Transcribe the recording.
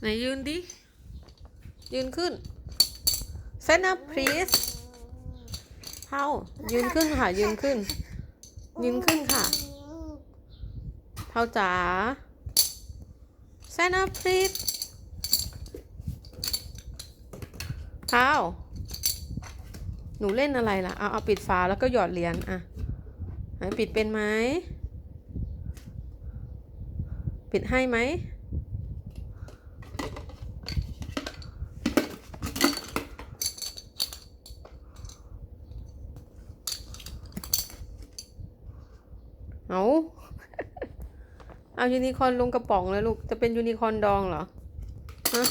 ไหนยืนดิ ยืนขึ้น stand up please เท้ายืนขึ้นค่ะ ยืนขึ้น ยืนขึ้นค่ะ เท้าจ๋า stand up please เท้าหนูเล่นอะไรล่ะ เอาเอาปิดฝาแล้วก็หยอดเหรียญอะปิดเป็นไหม ปิดให้ไหมเอา เอายูนิคอร์นลงกระป๋องเลยลูก จะเป็นยูนิคอร์นดองเหรอฮะ